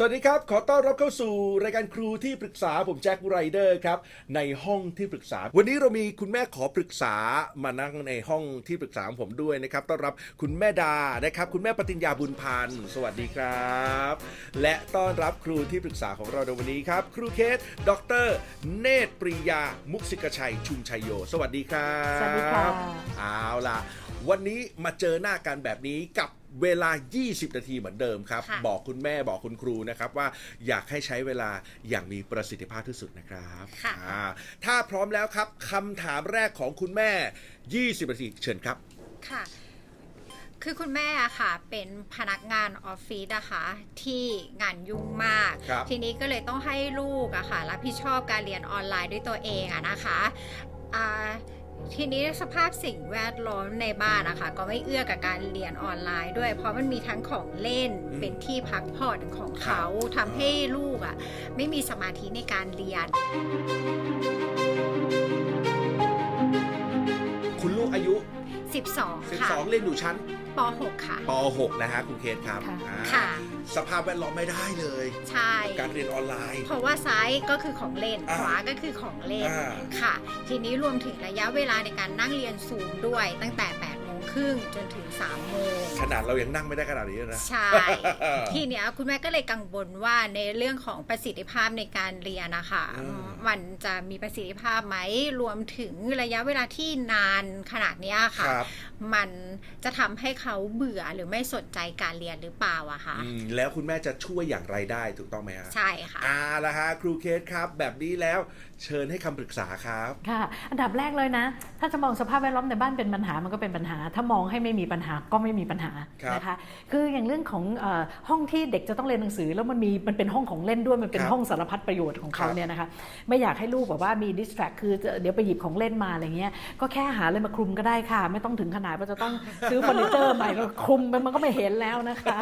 สวัสดีครับ ขอต้อนรับเข้าสู่รายการครูที่ปรึกษาผมแจ็คไรเดอร์ครับ ในห้องที่ปรึกษา วันนี้เรามีคุณแม่ขอปรึกษามานั่งในห้องที่ปรึกษาของผมด้วยนะครับ ต้อนรับคุณแม่ดานะครับ คุณแม่ปฏิญญาบุญพันธ์สวัสดีครับ และต้อนรับครูที่ปรึกษาของเราในวันนี้ครับ ครูเคส ดร เนตรปริยา มุกสิกชัย ชุมชัยโย สวัสดีครับ สวัสดีค่ะเอาล่ะ วันนี้มาเจอหน้ากันแบบนี้กับ เวลา 20 นาทีเหมือนเดิมครับ ค่ะ บอกคุณแม่บอกคุณครูนะครับว่าอยากให้ใช้เวลาอย่างมีประสิทธิภาพที่สุดนะครับค่ะ อ่าถ้าพร้อมแล้วครับคำถามแรกของคุณแม่ 20 นาทีเชิญครับ ค่ะ คือคุณแม่อะค่ะ เป็นพนักงานออฟฟิศนะคะที่งานยุ่งมาก ครับ ทีนี้ก็เลยต้องให้ลูกอะค่ะรับผิดชอบการเรียนออนไลน์ด้วยตัวเองอะนะคะอ่า ทีนี้สภาพสิ่งแวดล้อมในบ้านนะคะก็ไม่เอื้อกับการเรียนออนไลน์ด้วย เพราะมันมีทั้งของเล่นอืมเป็นที่พักผ่อนของเขาทำให้ลูกอะไม่มีสมาธิในการเรียน 12 ค่ะ12 เรียนอยู่ชั้นป .6 ค่ะ ป .6 นะฮะคุณเคสครับค่ะ อ่าค่ะ สภาพแวดล้อมไม่ได้เลยใช่การเรียนออนไลน์ เพราะว่าซ้ายก็คือของเล่น อ่า ขวาก็คือของเล่น อ่า ค่ะ ทีนี้รวมถึงระยะเวลาในการนั่งเรียนซูมด้วยตั้งแต่8โมงค รึ่งจนถึง3โมงขนาดเรายังนั่งไม่ได้ขนาดนี้เลยนะ ใช่ ทีเนี้ยคุณแม่ก็เลยกังวลว่าในเรื่องของประสิทธิภาพในการเรียนนะคะอืม มันจะมีประสิทธิภาพไหมรวมถึงระยะเวลาที่นานขนาดเนี้ยค่ะครับมันจะทำให้เขาเบื่อหรือไม่สนใจการเรียนหรือเปล่าอะคะอืมแล้วคุณแม่จะช่วยอย่างไรได้ถูกต้องไหมฮะใช่ค่ะ อ่าละฮะครูเคสครับ แบบนี้แล้ว เชิญให้คำปรึกษาครับ ค่ะ อันดับแรกเลยนะ ถ้าจะมองสภาพแวดล้อมในบ้านเป็นปัญหามันก็เป็นปัญหา ถ้ามองให้ไม่มีปัญหาก็ไม่มีปัญหาครับนะคะ คืออย่างเรื่องของเออห้องที่เด็กจะต้องเรียนหนังสือ แล้วมันมีมันเป็นห้องของเล่นด้วยมันเป็นครับห้องสารพัดประโยชน์ของเขาครับ เนี่ยนะคะ ไม่อยากให้ลูกแบบว่ามีดิสแทรกคือจะเดี๋ยวไปหยิบของเล่นมาอะไรเงี้ย ก็แค่หาอะไรมาคลุมก็ได้ค่ะ ไม่ต้องถึงขนาดว่าจะต้องซื้อเฟอร์นิเจอร์ใหม่แล้วคลุมมันมันก็ไม่เห็นแล้วนะคะ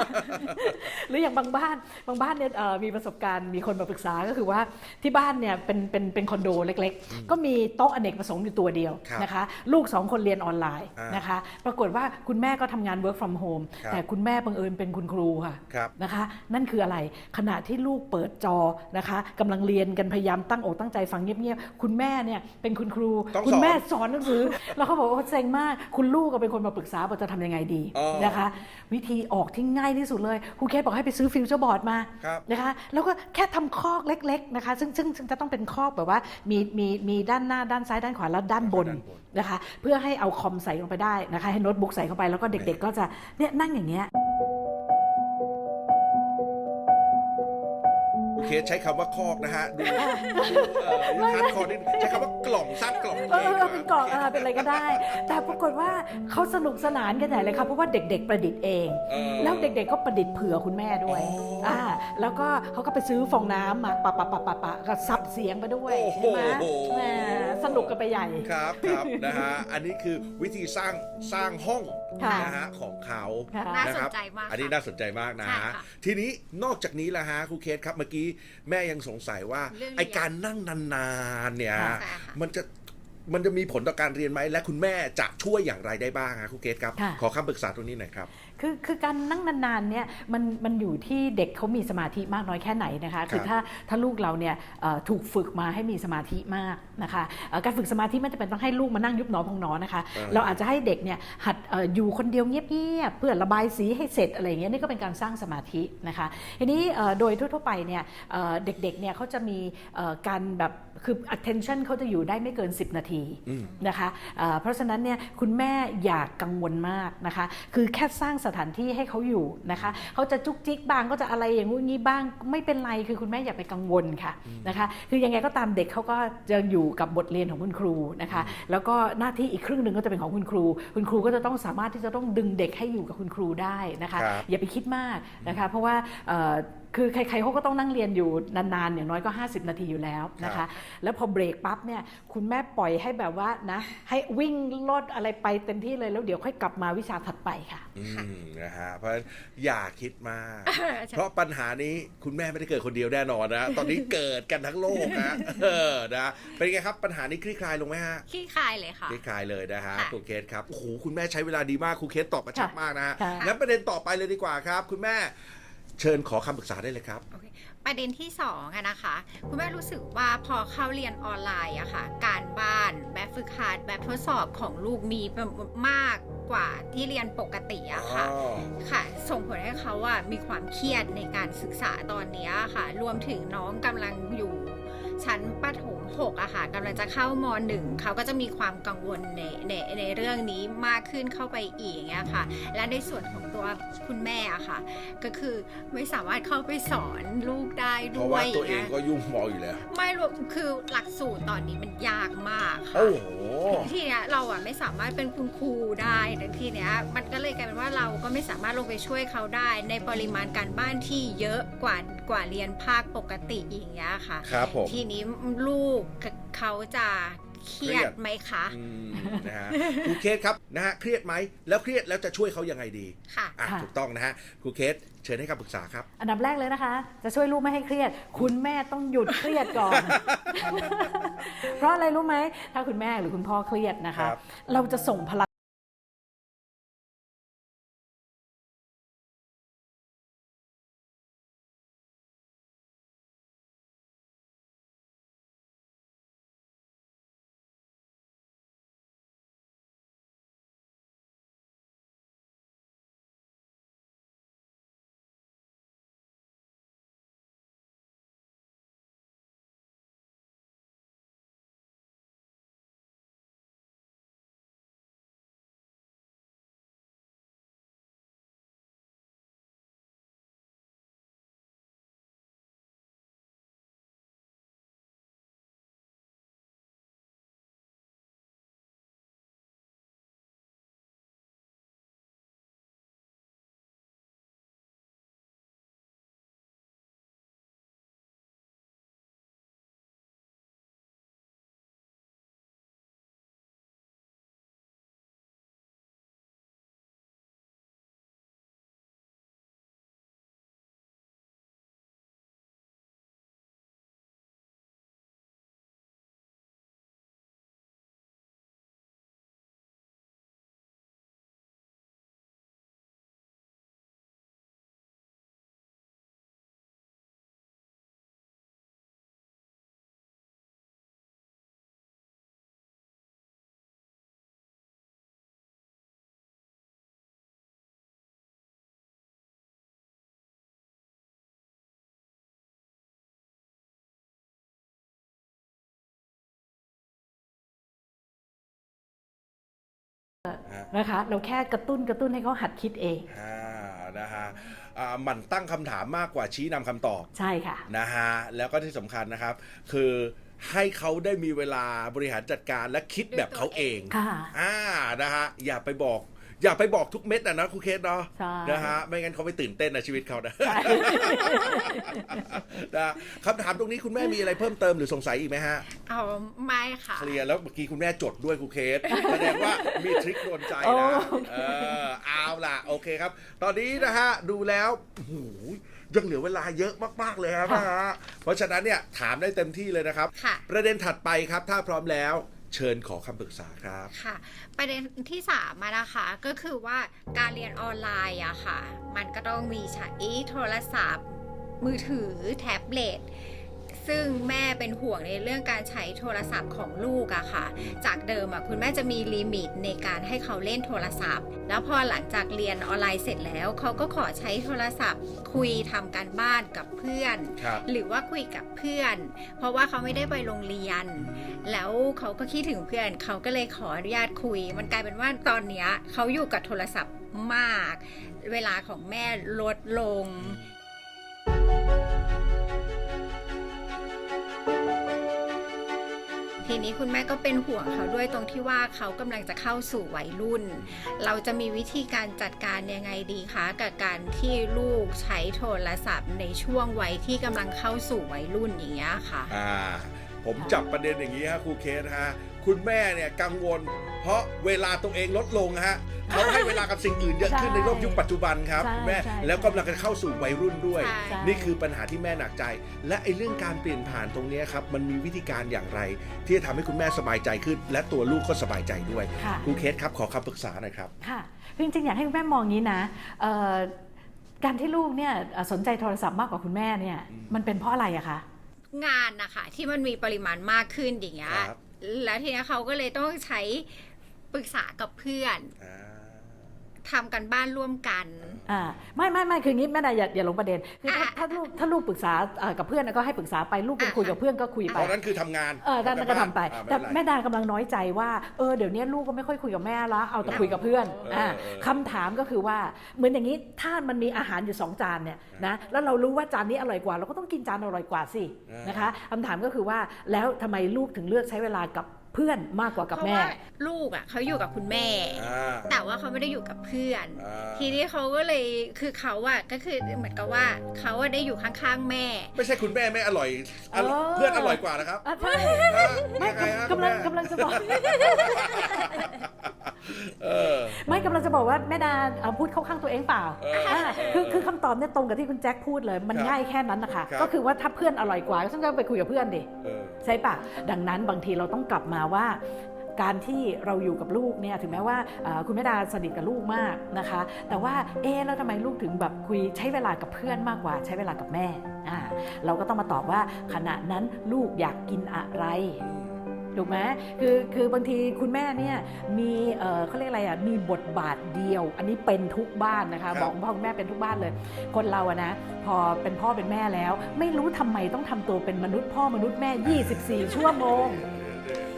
หรืออย่างบางบ้านบางบ้านเนี่ยเอ่อมีประสบการณ์มีคนมาปรึกษาก็คือว่าที่บ้านเนี่ยเป็นเป็นเป็นคอนโดเล็กๆ ก็มีโต๊ะอเนกประสงค์อยู่ตัวเดียวครับนะคะลูกสองคนเรียนออนไลน์อ่านนะคะปรากฏว่าคุณแม่ก็ทำงาน work from home ครับแต่คุณแม่บังเอิญเป็นคุณครูค่ะครับนะคะนั่นคืออะไรขณะที่ลูกเปิดจอนะคะกำลังเรียนกันพยายามตั้งอกตั้งใจฟังเงียบๆคุณแม่เนี่ยเป็นคุณครูต้องคุสณอนแม่สอนหนังสือ แล้วเขาบอกว่าเซ็งมาก คุณลูกก็เป็นคนมาปรึกษาว่าจะทำยังไงดีอ๋อนะคะ วิธีออกที่ง่ายที่สุดเลยครูเคสบอกให้ไปซื้อฟิวเจอร์บอร์ดมาครับนะคะแล้วก็แค่ทำคอกเล็กๆนะคะซึ่งซึ่งซึ่งจะต้องเป็นคอกแบบว่ามีมีมีด้านหน้าด้านซ้ายด้านขวาแล้วด้านบนด้านบน นะคะ เพื่อให้เอาคอมใส่ลงไปได้นะคะ ให้โน้ตบุ๊กใส่เข้าไปแล้วก็เด็กๆ ก็จะเนี่ยนั่งอย่างเงี้ย เคสใช้คำว่าคอกนะฮะ ดูดูเอ่อฮาร์ดคอร์นิดใช้คำว่ากล่องสร้างกล่องเออเออเป็นกล่องเออเป็นอะไรก็ได้ แต่ปรากฏว่าเขาสนุกสนานกันใหญ่เลยค่ะเพราะว่าเด็กๆประดิษฐ์เอง เออ แล้วเด็กๆก็ประดิษฐ์เผื่อคุณแม่ด้วยอ๋ออ่่าแล้วก็เขาก็ไปซื้อฟองน้ำมาปะปะปะปะปะก็ซับ เสียงไปด้วยโอ้โหใช่ไหมแหมสนุกกันไปใหญ่ ครับครับนะฮะอันนี้คือวิธีสร้างสร้างห้องค่ะ นะฮะของเขาค่ะ น่าะสคนรับใจมากค่ะอันนี้น่าสนใจมากนะใช่ค่ะทีนี้นอกจากนี้ละฮะครูเคสครับเมื่อกี้แม่ยังสงสัยว่าเรื่องระยะไอการนั่งนานๆเนี่ย ค่ะใช่ค่ะมันจะ มันจะมีผลต่อการเรียนไหมและคุณแม่จะช่วยอย่างไรได้บ้างฮะครูเกสครับ ค่ะ ขอคำปรึกษาตรงนี้หน่อยครับ คือคือการนั่งนานๆเนี่ยมันมันอยู่ที่เด็กเขามีสมาธิมากน้อยแค่ไหนนะคะคือถ้าถ้าลูกเราเนี่ยเอ่อถูกฝึกมาให้มีสมาธิมากนะคะเอ่อการฝึกสมาธิไม่จำเป็นต้องให้ลูกมานั่งยุบหนอพองหนอนะคะเออเราอาจจะให้เด็กเนี่ยหัดเอ่ออยู่คนเดียวเงียบๆเพื่อระบายสีให้เสร็จอะไรอย่างเงี้ยนี่ก็เป็นการสร้างสมาธินะคะทีนี้เอ่อโดยทั่วๆไปเนี่ยเอ่อเด็กๆเนี่ยเขาจะมีเอ่อการแบบ คือ attention เขาจะอยู่ได้ไม่เกิน 10 นาทีอืมนะคะเอ่อเพราะฉะนั้นเนี่ยคุณแม่อย่ากกังวลมากนะคะ คือแค่สร้างสถานที่ให้เขาอยู่นะคะเขาจะจุกจิกบ้างก็จะอะไรอย่างงู้นงี้บ้างไม่เป็นไรคือคุณแม่อย่าไปกังวลค่ะนะคะคือยังไงก็ตามเด็กเขาก็จะอยู่กับบทเรียนของคุณครูนะคะ แล้วก็หน้าที่อีกครึ่งหนึ่งก็จะเป็นของคุณครู คุณครูก็จะต้องสามารถที่จะต้องดึงเด็กให้อยู่กับคุณครูได้นะคะครับอย่าไปคิดมากนะคะ เพราะว่าเอ่อ คือใครๆเขาก็ต้องนั่งเรียนอยู่นานๆอย่างน้อยก็ 50 นาทีอยู่แล้วนะครัคะบแล้วพอเบรกปั๊บเนี่ยคุณแม่ปล่อยให้แบบว่านะ ให้วิ่งลดอะไรไปเต็มที่เลยแล้วเดี๋ยวค่อยกลับมาวิชาถัดไปค่ะอืมนะฮะเพราะฉะนั้นอย่าคิดมากใช่เพราะปัญหานี้คุณแม่ไม่ได้เกิดคนเดียวแน่นอนนะ ตอนนี้เกิดกันทั้งโลกนะเออนะเป็นไงครับปัญหานี้คลี่คลายลงไหมฮะขี้คายเลยค่ะคลี่คลายเลยนะฮะค่ะครูเคสครับโอ้โหคุณแม่ใช้เวลาดีมากครูเคสตอบกระชับค่ะมากนะฮะค่ะงั้นประเด็นต่อไปเลยดีกว่าครับ คุณแม่ เชิญขอคำปรึกษาได้เลยครับ โอเคประเด็นที่สองอะนะคะ คุณแม่รู้สึกว่าพอเข้าเรียนออนไลน์อะค่ะ การบ้านแบบฝึกหัดแบบทดสอบของลูกมีมากกว่าที่เรียนปกติอะค่ะ ค่ะ ส่งผลให้เขาอะมีความเครียดในการศึกษาตอนเนี้ยค่ะ รวมถึงน้องกำลังอยู่ ชั้นประถม6อะค่ะกำลังจะเข้ามหนึ่งเขาก็จะมีความกังวลในในในเรื่องนี้มากขึ้นเข้าไปอีกอย่างเงี้ยค่ะ และในส่วนของตัวคุณแม่อะค่ะ ก็คือไม่สามารถเข้าไปสอนลูกได้เพด้ราะวว่ายตัวเองย่าก็ยยุ่งมออยู่แล้ว ไม่รวมคือหลักสูตรตอนนี้มันยากมากค่ะโอ้โห ทีเนี้ยเราอะไม่สามารถเป็นคุณครูได้แต่ทีเนี้ยมันก็เลยกลายเป็นว่าเราก็ไม่สามารถลงไปช่วยเขาได้ ในปริมาณการบ้านที่เยอะกว่ากว่าเรียนภาคปกติอย่างเงี้ยค่ะ ครับผม ทีนี้ลูกเขาจะ เครียเครียดดไหมคะ อืมนะฮะครูเคสครับนะฮะเครียดไหมแล้วเครียดแล้วจะช่วยเขายังไงดีค่ะ อะค่ะ ถูกต้องนะฮะครูเคสเชิญให้คำปรึกษาครับ อันดับแรกเลยนะคะ จะช่วยลูกไม่ให้เครียด คุณแม่ต้องหยุดเครียดก่อน เพราะอะไรรู้ไหม ถ้าคุณแม่หรือคุณพ่อเครียดนะคะครับเราจะส่งพลัง นะคะ เราแค่กระตุ้นกระตุ้นให้เขาหัดคิดเองอ่านะฮะอ่าหมันตั้งคำถามมากกว่าชี้นำคำตอบ ใช่ค่ะนะฮะแล้วก็ที่สำคัญนะครับ คือให้เขาได้มีเวลาบริหารจัดการและคิดแบบเขาเองค่ะอ่านะฮะอย่าไปบอก อย่าไปบอกทุกเม็ดนะนะครูเคสเนาะใช่ นะฮะไม่งั้นเขาไปตื่นเต้นในชีวิตเขานะใช่นะคำถามตรงนี้คุณแม่มีอะไรเพิ่มเติมหรือสงสัยอีกไหมฮะเอาไม่ค่ะ เคลียร์แล้วเมื่อกี้คุณแม่จดด้วยครูเคสแสดงว่ามีทริคโดนใจโอ้นะโอเค เออเอาล่ะโอเคครับ ตอนนี้นะฮะดูแล้วโอ้โหยังเหลือเวลาเยอะมากๆเลยครับนะฮะเพราะฉะนั้นเนี่ยถามได้เต็มที่เลยนะครับ ค่ะ ประเด็นถัดไปครับ ถ้าพร้อมแล้ว เชิญขอคำปรึกษาครับ ค่ะ ประเด็นที่สามอะนะคะก็คือว่าการเรียนออนไลน์อะค่ะ มันก็ต้องมีใช้โทรศัพท์ มือถือแท็บเล็ต ซึ่งแม่เป็นห่วงในเรื่องการใช้โทรศัพท์ของลูกอะค่ะ จากเดิมอะคุณแม่จะมีลิมิตในการให้เขาเล่นโทรศัพท์ แล้วพอหลังจากเรียนออนไลน์เสร็จแล้ว เขาก็ขอใช้โทรศัพท์ คุยทำการบ้านกับเพื่อน ครับหรือว่าคุยกับเพื่อน เพราะว่าเขาไม่ได้ไปโรงเรียน แล้วเขาก็คิดถึงเพื่อน เขาก็เลยขออนุญาตคุย มันกลายเป็นว่าตอนเนี้ยเขาอยู่กับโทรศัพท์มาก เวลาของแม่ลดลง ทีนี้คุณแม่ก็เป็นห่วงเขาด้วยตรงที่ว่าเขากำลังจะเข้าสู่วัยรุ่น เราจะมีวิธีการจัดการยังไงดีคะกับการที่ลูกใช้โทรศัพท์ในช่วงวัยที่กำลังเข้าสู่วัยรุ่นอย่างเงี้ยค่ะอ่าผมจับประเด็นอย่างนี้ฮะครูเคสฮะคุณแม่เนี่ยกังวล เพราะเวลาตัวเองลดลงฮะ เขาให้เวลากับสิ่งอื่นเยอะขึ้นใช่ในโลกยุคปัจจุบันครับใช่คุณแม่ใช่ แล้วกำลังจะเข้าสู่วัยรุ่นด้วยใช่ใช่ นี่คือปัญหาที่แม่หนักใจ และไอ้เรื่องการเปลี่ยนผ่านตรงเนี้ยครับมันมีวิธีการอย่างไร ที่จะทำให้คุณแม่สบายใจขึ้น และตัวลูกก็สบายใจด้วยค่ะ ครูเคสครับขอคำปรึกษาหน่อยครับ ค่ะคือจริงๆอยากให้คุณแม่มองอย่างนี้นะเอ่อการที่ลูกเนี่ยเอ่อสนใจโทรศัพท์มากกว่าคุณแม่เนี่ยอืม มันเป็นเพราะอะไรอะคะ งานนะคะที่มันมีปริมาณมากขึ้นอย่างเงี้ยครับ แล้วทีเนี้ยเขาก็เลยต้องใช้ปรึกษากับเพื่อน อ่า ทำกันบ้านร่วมกันอ่าไม่ไม่ไม่คืองี้แม่นายอย่าอย่าลงประเด็นคือถ้าอะถ้าลูกถ้าลูกปรึกษาเอ่อกับเพื่อนนะก็ให้ปรึกษาไปลูกเป็นคุยกับเพื่อนก็คุยตไปอนนั้นคือทำงานเออนั่นก็ทำไปอ่าแต่ไม่เป็นไรแม่ดากำลังน้อยใจว่าเออเดี๋ยวนี้ลูกก็ไม่ค่อยคุยกับแม่ละเอาแต่คุยกับเพื่อนเอออ่อ่าเออคำถามก็คือว่าเหมือนอย่างนี้ถ้ามันมีอาหารอยู่สองจานเนี่ยนะแล้วเรารู้ว่าจานนี้อร่อยกว่า เราก็ต้องกินจานอร่อยกว่าสิอ่านนะคะคำถามก็คือว่าแล้วทำไมลูกถึงเลือกใช้เวลากับ เพื่อนมากกว่ากับเพราะแม่ว่าลูกอะเขาอยู่กับคุณแม่ อ่า แต่ว่าเขาไม่ได้อยู่กับเพื่อน อ่า ทีนี้เขาก็เลยคือเขาอะก็คือเหมือนกับว่าเขาอะได้อยู่ข้างๆแม่ ไม่ใช่คุณแม่ไม่อร่อยอร่อยเออเพื่อนอร่อยกว่านะครับอะใช่ฮะไม่ยังไงฮะกำลังคุณแม่กำลังจะบอก เออ ไม่กำลังจะบอกว่าแม่ดาเอ่อพูดเข้าข้างตัวเองเปล่าเอออ่าคือคือคำตอบเนี่ยตรงกับที่คุณแจ็คพูดเลย มันครับง่ายแค่นั้นนะคะ ครับ ก็คือว่าถ้าเพื่อนอร่อยกว่าก็ต้องไปคุยกับเพื่อนดิ เออ ใช่ปะดังนั้นบางทีเราต้องกลับมาว่าการที่เราอยู่กับลูกเนี่ยถึงแม้ว่าเอ่อคุณแม่ดาสนิทกับลูกมากนะคะ แต่ว่าเอ๊ะแล้วทำไมลูกถึงแบบคุยใช้เวลากับเพื่อนมากกว่า ใช้เวลากับแม่อ่าเราก็ต้องมาตอบว่าขณะนั้นลูกอยากกินอะไรถูกไหมคือคือบางทีคุณแม่เนี่ยมีเอ่อเขาเรียกอะไรอะมีบทบาทเดียว อันนี้เป็นทุกบ้านนะครัคะบบอกคุณพ่อคุณแม่เป็นทุกบ้านเลย คนเราอะนะพอเป็นพ่อเป็นแม่แล้ว ไม่รู้ทำไมต้องทำตัวเป็นมนุษย์พ่อมนุษย์แม่ 24 ชั่วโมง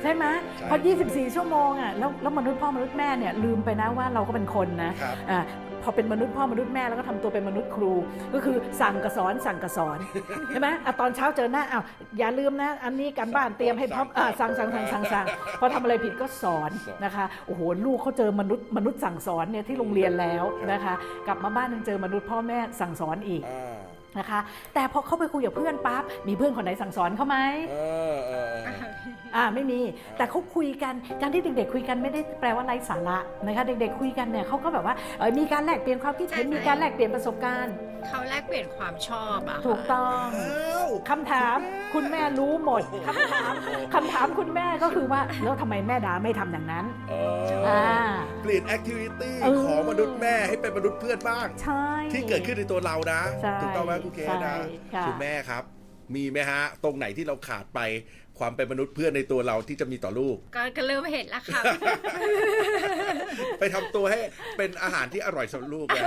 ใช่ไหมใช่พอ24 ชั่วโมงอะแล้วแล้วมนุษย์พ่อมนุษย์แม่เนี่ยลืมไปนะว่าเราก็เป็นคนนะครับ อ่าพอเป็นมนุษย์พ่อมนุษย์แม่แล้วก็ทำตัวเป็นมนุษย์ครู ก็คือสั่งกระสอนสั่งกระสอน ใช่ไหมอะตอนเช้าเจอหน้าอ้าวอย่าลืมนะ อันนี้การบ้านเตรียมให้พร้อมอ่าสั่งสั่งสั่งสั่งสั่งพอทำอะไรผิดก็สอนนะคะโอ้โหลูกเขาเจอมนุษย์มนุษย์สั่งสอนเนี่ยที่โรงเรียนแล้วนะคะ กลับมาบ้านยังเจอมนุษย์พ่อแม่สั่งสอนอีกอ่านะคะ แต่พอเข้าไปคุยกับเพื่อนปั๊บมีเพื่อนคนไหนสั่งสอนเขาไหม เออเออเออ อ่าไม่มี แต่เขาคุยกัน การที่เด็ก ๆ คุยกันไม่ได้แปลว่าไร้สาระนะคะ เด็ก ๆ คุยกันเนี่ยเขาก็แบบว่าเออมีการแลกเปลี่ยนความคิดเห็น ใช่ มีการแลกเปลี่ยนประสบการณ์ เขาแลกเปลี่ยนความชอบอะค่ะถูกต้องอ้าวคำถามคุณแม่รู้หมดคำถามคำถามคุณแม่ก็คือว่าแล้วทำไมแม่ดาไม่ทำอย่างนั้น เอออ่าเปลี่ยนแอคทิวิตี้เออ ของมนุษย์แม่ให้เป็นมนุษย์เพื่อนบ้าง ใช่ ที่เกิดขึ้นในตัวเรานะ ใช่ถูกต้องไหมคุณเคสนะใช่ค่ะ คุณแม่ครับ มีไหมฮะ ตรงไหนที่เราขาดไป ความเป็นมนุษย์เพื่อนในตัวเราที่จะมีต่อลูก ก็ก็เริ่มเห็นแล้วค่ะ ไปทำตัวให้เป็นอาหารที่อร่อยสำหรับลูกนะ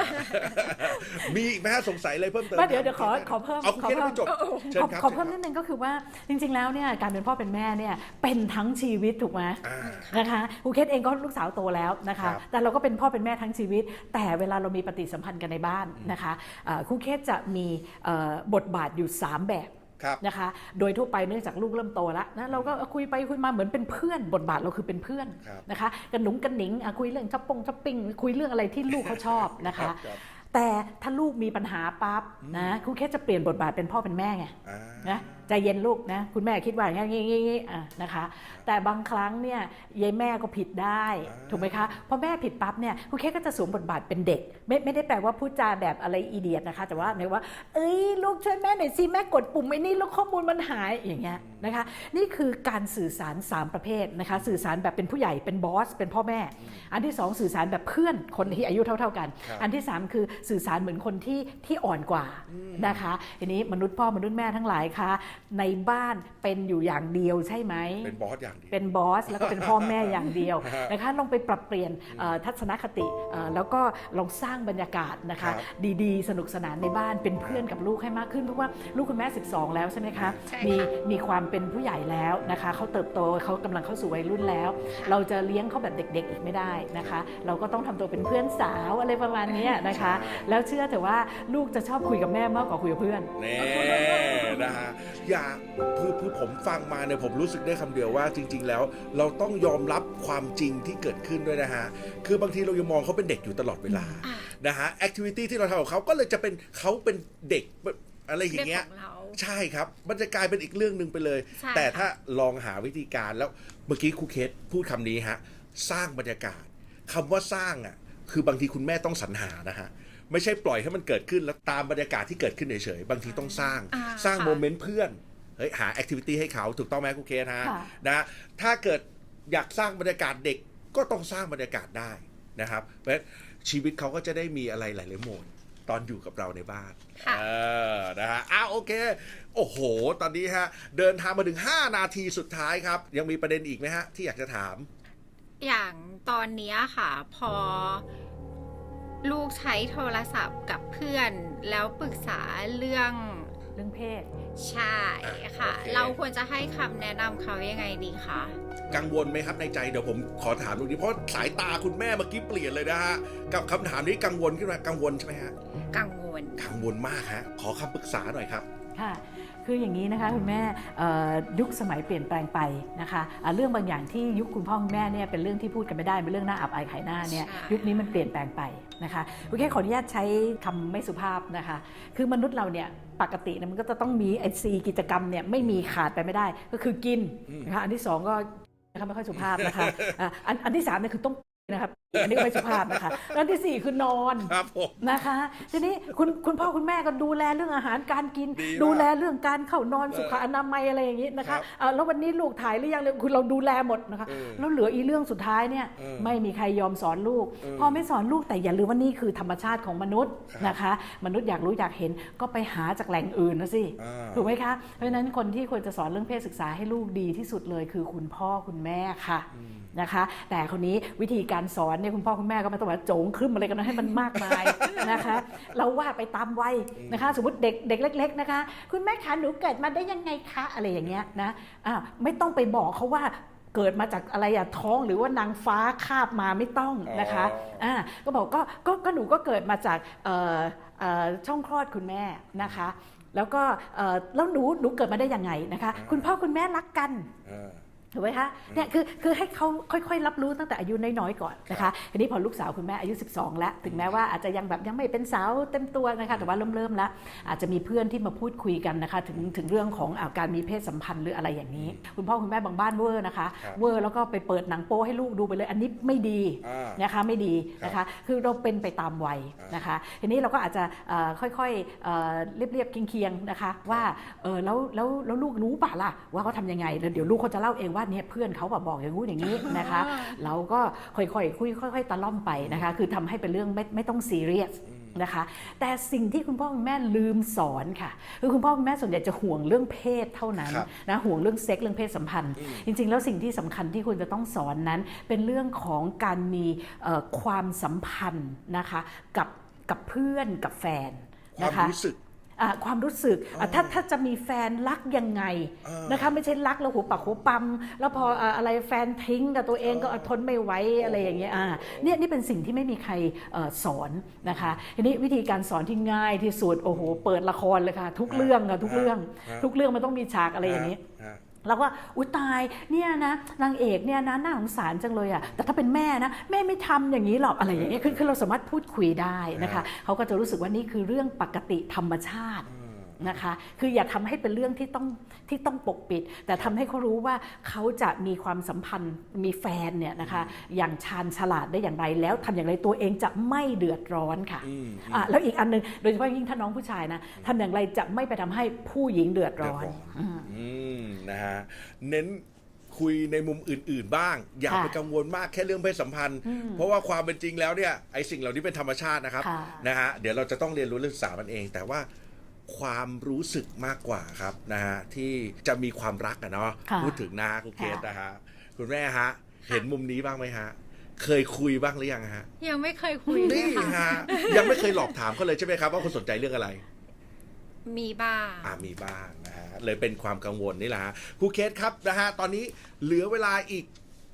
มีอีกไหมฮะสงสัยอะไรเพิ่มเติมว่าเดี๋ยวเดี๋ยวขอขอเพิ่มเอาคุณขอเคสเพิ่ให้มจบเชิญขอครับขอเพิ่มนิดนึงก็คือว่าจริง ๆ แล้วเนี่ยการเป็นพ่อเป็นแม่เนี่ยเป็นทั้งชีวิตถูกไหมอ่านะคะครูเคสเองก็ลูกสาวโตแล้วนะครัคะบแต่เราก็เป็นพ่อเป็นแม่ทั้งชีวิต แต่เวลาเรามีปฏิสัมพันธ์กันในบ้านนะคะเอ่อครูเคสจะมีเอ่อบทบาทอยู่ 3 แบบครับ นะคะ โดยทั่วไปเนื่องจากลูกเริ่มโตแล้วนะเราก็คุยไปคุยมาเหมือนเป็นเพื่อนบทบาทเราคือเป็นเพื่อนครับนะคะกันหนุงกันหนิงอะคุยเรื่องช้อปปงช้อปปิ้งคุยเรื่องอะไรที่ลูกเขาชอบนะครัคะบครับแต่ถ้าลูกมีปัญหาปั๊บนะครูเคสจะเปลี่ยนบทบาทเป็นพ่อเป็นแม่ไงอ่านะใจเย็นลูกนะ คุณแม่คิดว่าอย่างงี้งี้งี้อะนะคะ แต่บางครั้งเนี่ยยายแม่ก็ผิดได้อ่าถูกไหมคะพอแม่ผิดปั๊บเนี่ยคุณเคสก็จะสวมบทบาทเป็นเด็ก ไม่ไม่ได้แปลว่าพูดจาแบบอะไรอีเดียดนะคะ แต่ว่าหมายว่า เอ้ยลูกช่วยแม่หน่อยสิแม่กดปุ่มไอ้นี่แล้วข้อมูลมันหายอย่างเงี้ยนะคะ นี่คือการสื่อสาร 3 ประเภทนะคะ สื่อสารแบบเป็นผู้ใหญ่เป็นบอส เป็นพ่อแม่ อันที่ 2 สื่อสารแบบเพื่อนคนที่อายุเท่า ๆกันครับอันที่ 3 คือสื่อสารเหมือนคนที่ที่อ่อนกว่านะคะทีนี้มนุษย์พ่อมนุษย์แม่ทั้งหลายคะในบ้านเป็นอยู่อย่างเดียวใช่ไหม เป็นบอสอย่างเดียว เป็นบอสแล้วก็เป็นพ่อแม่อย่างเดียวฮะนะคะลองไปปรับเปลี่ยนเอ่อทัศนคติเอ่อแล้วก็ลองสร้างบรรยากาศนะคะครับดีๆ สนุกสนานในบ้านเป็นเพื่อนกับลูกให้มากขึ้นเพราะว่าลูกคุณแม่ 12 แล้วใช่ไหมคะใช่มีค่ะมีความเป็นผู้ใหญ่แล้วนะคะเขาเติบโตเขากำลังเข้าสู่วัยรุ่นแล้ว เราจะเลี้ยงเขาแบบเด็ก ๆ อีกไม่ได้นะคะ เราก็ต้องทำตัวเป็นเพื่อนสาวอะไรประมาณเนี้ยนะคะ แล้วเชื่อเถอะว่าลูกจะชอบคุยกับแม่มากกว่าคุยกับเพื่อนแน่นะฮะอย่าคือคือผมฟังมาเนี่ยผมรู้สึกได้คำเดียวว่าจริง ๆ แล้ว เราต้องยอมรับความจริงที่เกิดขึ้นด้วยนะฮะ คือบางทีเรายังมองเขาเป็นเด็กอยู่ตลอดเวลาอะนะฮะแอคทิวิตี้ที่เราทำกับเขาก็เลยจะเป็นเขาเป็นเด็กอะไรอย่างเด็กเงี้ยของเราใช่ครับ มันจะกลายเป็นอีกเรื่องหนึ่งไปเลยใช่แต่ค่ะถ้าลองหาวิธีการแล้วเมื่อกี้ครูเคสพูดคำนี้ฮะ สร้างบรรยากาศคำว่าสร้างอะคือบางทีคุณแม่ต้องสรรหานะฮะ ไม่ใช่ปล่อยให้มันเกิดขึ้นแล้วตามบรรยากาศที่เกิดขึ้นเฉยๆบางทีต้องสร้างอ่าสร้างค่ะ โมเมนต์เพื่อนเฮ้ยหาแอคทิวิตี้ให้เขาถูกต้องไหมครูเคสฮะค่ะ นะถ้าเกิดอยากสร้างบรรยากาศเด็กก็ต้องสร้างบรรยากาศได้นะครับเพราะฉะนั้นชีวิตเขาก็จะได้มีอะไรหลาย ๆ โหมดตอนอยู่กับเราในบ้าน ค่ะ เออ นะฮะ อ้าว โอเค โอ้โห ตอนนี้ฮะ เดินทางมาถึง 5 นาทีสุดท้ายครับ ยังมีประเด็นอีกไหมฮะ ที่อยากจะถาม อย่างตอนเนี้ยค่ะ พอ ลูกใช้โทรศัพท์กับเพื่อน แล้วปรึกษาเรื่องเรื่องเพศ ใช่ค่ะ โอเค เราควรจะให้คำแนะนำเขายังไงดีคะกังวลไหมครับในใจเดี๋ยวผมขอถามตรงนี้เพราะสายตาคุณแม่เมื่อกี้เปลี่ยนเลยนะฮะกับคำถามนี้กังวลขึ้นมากังวลใช่ไหมฮะกังวล กังวลมากฮะขอคำปรึกษาหน่อยครับ ค่ะ คืออย่างนี้นะคะคุณแม่เอ่อยุคสมัยเปลี่ยนแปลงไปนะคะอะเรื่องบางอย่างที่ยุคคุณพ่อคุณแม่เนี่ยเป็นเรื่องที่พูดกันไม่ได้เป็นเรื่องน่าอับอายขายหน้าเนี่ยใช่ ยุคนี้มันเปลี่ยนแปลงไป นะคะคุณแค่ขออนุญาตใช้คำไม่สุภาพนะคะ คือมนุษย์เราเนี่ยปกติเนี่ยมันก็จะต้องมีไอซีกิจกรรมเนี่ยไม่มีขาดไปไม่ได้ก็คือกินนะคะอันที่สองก็นะคะไม่ค่อยสุภาพนะคะอะอันอันที่สามเนี่ยคือต้อง นะครับอันนี้ก็ไม่สุภาพนะคะแล้วอันที่สี่คือนอนครับผม นะคะ ทีนี้คุณคุณพ่อคุณแม่ก็ดูแลเรื่องอาหารการกิน ดีมากดูแลเรื่องการเข้านอนสุขอนามัยอะไรอย่างนี้นะครัคะบอ่าแล้ววันนี้ลูกถ่ายหรือยังเลยคุณเราดูแลหมดนะคะ เออแล้วเหลืออีเรื่องสุดท้ายเนี่ยเออไม่มีใครยอมสอนลูกเออพอไม่สอนลูกแต่อย่าลืมว่านี่คือธรรมชาติของมนุษย์ครับนะคะ มนุษย์อยากรู้อยากเห็นก็ไปหาจากแหล่งอื่นนะสิอ่า ถูกไหมคะเพราะฉะนั้นคนที่ควรจะสอนเรื่องเพศศึกษาให้ลูกดีที่สุดเลยคือคุณพ่อคุณแม่ค่ะนะคะ แต่คนนี้วิธีการสอนเนี่ยคุณพ่อคุณแม่ก็ไม่ต้องมาโจงครึ่มอะไรกันนะให้มันมากมายนะคะ เราว่าไปตามวัยนะคะ สมมติเด็กเด็กเล็ก ๆนะคะ คุณแม่คะหนูเกิดมาได้ยังไงคะอะไรอย่างเงี้ยนะอ่าไม่ต้องไปบอกเขาว่าเกิดมาจากอะไรอะท้องหรือว่านางฟ้าคาบมาไม่ต้องนะคะอ๋ออ่อ่าก็บอกก็ก็ก็หนูก็เกิดมาจากเอ่อเอ่อช่องคลอดคุณแม่นะคะ แล้วก็เอ่อแล้วหนูหนูเกิดมาได้ยังไงนะคะ คุณพ่อคุณแม่รักกันอ่า ถูกไหมคะเนี่ยคือคือให้เขาค่อยๆ รับรู้ตั้งแต่อายุน้อยๆก่อนนะคะทีนี้พอลูกสาวคุณแม่อายุ 12 แล้ว ถึงแม้ว่าอาจจะยังแบบยังไม่เป็นสาวเต็มตัวนะคะแต่ว่าเริ่มเริ่มๆแล้ว อาจจะมีเพื่อนที่มาพูดคุยกันนะคะถึงถึงเรื่องของอาการมีเพศสัมพันธ์หรืออะไรอย่างนี้ คุณพ่อคุณแม่บางบ้านเวอร์นะคะครับเวอร์แล้วก็ไปเปิดหนังโป๊ให้ลูกดูไปเลย อันนี้ไม่ดีอ่านะคะไม่ดีนะคะคือเราเป็นไปตามวัยอ่านนะคะทีนี้เราก็อาจจะเอ่อค่อยๆเอ่อเรียบๆเคียงๆนะคะว่าเออแล้วแล้วแล้วลูกรู้ป่ะล่ะว่าเขาทำยังไงแล้วเดี๋ยวลูกเขาจะเล่าเองว่าเนี่ยเพื่อนเขาแบบบอกอย่างงู้นอย่างนี้นะคะ เราก็ค่อยๆคุยค่อย ๆ ตะล่อมไปนะคะ คือทำให้เป็นเรื่องไม่ไม่ต้องซีเรียสนะคะ แต่สิ่งที่คุณพ่อคุณแม่ลืมสอนค่ะคือคุณพ่อคุณแม่ส่วนใหญ่จะห่วงเรื่องเพศเท่านั้นครับนะห่วงเรื่องเซ็กส์เรื่องเพศสัมพันธ์ จริง ๆ แล้วสิ่งที่สำคัญที่คุณจะต้องสอนนั้น เป็นเรื่องของการมีเอ่อความสัมพันธ์นะคะกับกับเพื่อนกับแฟนความนะคะรู้สึกอะ ความรู้สึกอะถ้าถ้าจะมีแฟนรักยังไงเออนะคะไม่ใช่รักแล้วหัวปักหัวปั๊มแล้วพออะอะไรแฟนทิ้งกับตัวเองก็ทนไม่ไหวอะไรอย่างเงี้ยอะเนี่ยนี่เป็นสิ่งที่ไม่มีใครเอ่อสอนนะคะทีนี้วิธีการสอนที่ง่ายที่สุดโอ้โห เปิดละครเลยค่ะ ทุกเรื่องอะทุกเรื่องฮะทุกเรื่องมันต้องมีฉากอะไรอย่างนี้ ฮะแล้วว่าอุ้ยตายเนี่ยนะนางเอกเนี่ยนะน่าสงสารจังเลยอะแต่ถ้าเป็นแม่นะแม่ไม่ทำอย่างนี้หรอกอะไรอย่างเงี้ยคือคือเราสามารถพูดคุยได้นะคะเขาก็จะรู้สึกว่านี่คือเรื่องปกติธรรมชาติ นะคะ คืออย่าทำให้เป็นเรื่องที่ต้องที่ต้องปกปิด แต่ทำให้เขารู้ว่าเขาจะมีความสัมพันธ์มีแฟนเนี่ยนะคะอย่างชาญฉลาดได้อย่างไร แล้วทำอย่างไรตัวเองจะไม่เดือดร้อนค่ะอืมอะแล้วอีกอันหนึงโดยเฉพาะยิ่งถ้าน้องผู้ชายนะทำอย่างไรจะไม่ไปทำให้ผู้หญิงเดือดร้อนเดือดร้อนอืมอืมนะฮะเน้นคุยในมุมอื่น ๆ บ้าง อย่าค่ะไปกังวลมากแค่เรื่องเพศสัมพันธ์ เพราะว่าความเป็นจริงแล้วเนี่ยไอสิ่งเหล่านี้เป็นธรรมชาตินะครับค่ะนะฮะเดี๋ยวเราจะต้องเรียนรู้เรื่องสามันเอง แต่ว่า ความรู้สึกมากกว่าครับนะฮะที่จะมีความรักอะเนาะค่ะพูดถึงนะคุณเคสค่ะนะฮะคุณแม่ฮะ เห็นมุมนี้บ้างไหมฮะ เคยคุยบ้างหรือยังฮะยังไม่เคยคุยเลนี่ยค่ะ ฮะยังไม่เคยหลอกถามเขาเลยใช่ไหมครับว่าคุณสนใจเรื่องอะไร มีบ้าง อ่ามีบ้างนะฮะเลยเป็นความกังวลนี่แหละฮะครูเคสครับนะฮะตอนนี้เหลือเวลาอีก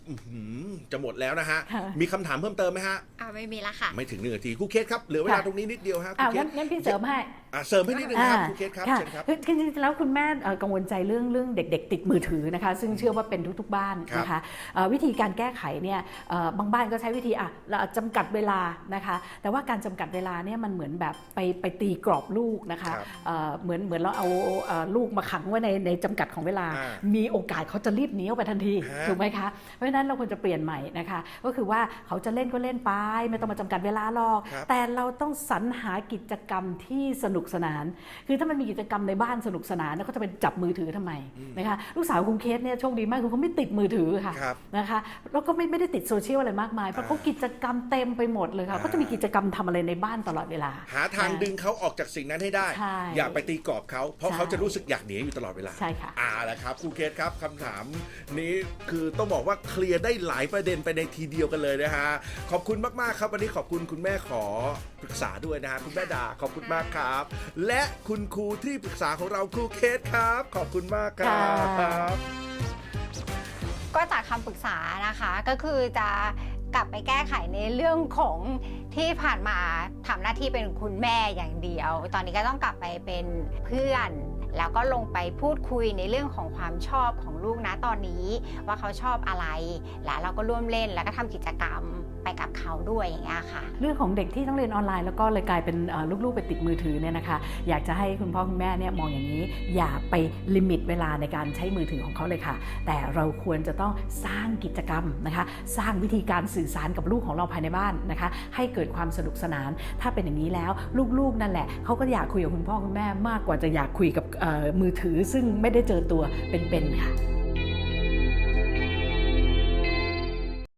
อื้อหือจะหมดแล้วนะฮะ ค่ะ มีคำถามเพิ่มเติมไหมฮะ อ่าไม่มีละค่ะ ไม่ถึงหนึ่งนาทีครูเคสครับเหลือเวลาค่ะ ตรงนี้นิดเดียวฮะครูอ่าเคงั้สนงั้นพี่เสริมให้อะเสริมให้นิดนึงครับครูเคสครับค่ะเชิญครับ คือคือจริงๆแล้วคุณแม่เอ่อกังวลใจเรื่องเรื่องเด็ก ๆ ติดมือถือนะคะ ซึ่งเชื่อว่าเป็นทุกๆ บ้านครับนะคะเอ่อวิธีการแก้ไขเนี่ยเอ่อบางบ้านก็ใช้วิธีอะเราจำกัดเวลานะคะ แต่ว่าการจำกัดเวลาเนี่ยมันเหมือนแบบไปไปตีกรอบลูกนะคะครับเอ่อเหมือนเหมือนเราเอาเอ่อลูกมาขังไว้ในในจำกัดของเวลา อ่ามีโอกาสเขาจะรีบหนีออกไปทันทีฮะ ถูกไหมคะเพราะฉะนั้นนั้นเราควรจะเปลี่ยนใหม่นะคะ ก็คือว่าเขาจะเล่นก็เล่นไป ไม่ต้องมาจำกัดเวลาหรอกครับแต่เราต้องสรรหากิจกรรมที่สนุกสนาน คือถ้ามันมีกิจกรรมในบ้านสนุกสนานแล้วก็จะเป็นจับมือถือทำไมนะคะลูกสาวคุณเคสเนี่ยโชคดีมากคือเขาไม่ติดมือถือค่ะครับนะคะแล้วก็ไม่ไม่ได้ติดโซเชียลอะไรมากมายเพราะเขากิจกรรมเต็มไปหมดเลยค่ะอ่าเขาจะมีกิจกรรมทำอะไรในบ้านตลอดเวลา หาทางดึงเขาออกจากสิ่งนั้นให้ได้ใช่อย่าไปตีกรอบเขาเพราะใช่เขาจะรู้สึกอยากหนีอยู่ตลอดเวลาใช่ค่ะอ่าละครับครูเคสครับคำถามนี้คือต้องบอกว่าเคลียร์ได้หลายประเด็นไปในทีเดียวกันเลยนะฮะ ขอบคุณมากๆครับ วันนี้ขอบคุณคุณแม่ขอปรึกษาด้วยนะฮะคุณแม่ดาขอบคุณมากครับ และคุณครูที่ปรึกษาของเราครูเคสครับ ขอบคุณมากครับก็จากคำปรึกษานะคะก็คือจะกลับไปแก้ไขในเรื่องของที่ผ่านมาทำหน้าที่เป็นคุณแม่อย่างเดียว ตอนนี้ก็ต้องกลับไปเป็นเพื่อน แล้วก็ลงไปพูดคุยในเรื่องของความชอบของลูกนะตอนนี้ ว่าเขาชอบอะไร แล้วเราก็ร่วมเล่นแล้วก็ทำกิจกรรมไปกับเขาด้วยอย่างเงี้ยค่ะ เรื่องของเด็กที่ต้องเรียนออนไลน์แล้วก็เลยกลายเป็นลูกๆไปติดมือถือเนี่ยนะคะอยากจะให้คุณพ่อคุณแม่เนี่ยมองอย่างนี้ อย่าไปลิมิตเวลาในการใช้มือถือของเขาเลยค่ะ แต่เราควรจะต้องสร้างกิจกรรมนะคะ สร้างวิธีการสื่อสารกับลูกของเราภายในบ้านนะคะ ให้เกิดความสนุกสนาน ถ้าเป็นอย่างนี้แล้วลูกๆนั่นแหละเขาก็อยากคุยกับคุณพ่อคุณแม่มากกว่าจะอยากคุยกับมือถือซึ่งไม่ได้เจอตัวเป็นๆค่ะ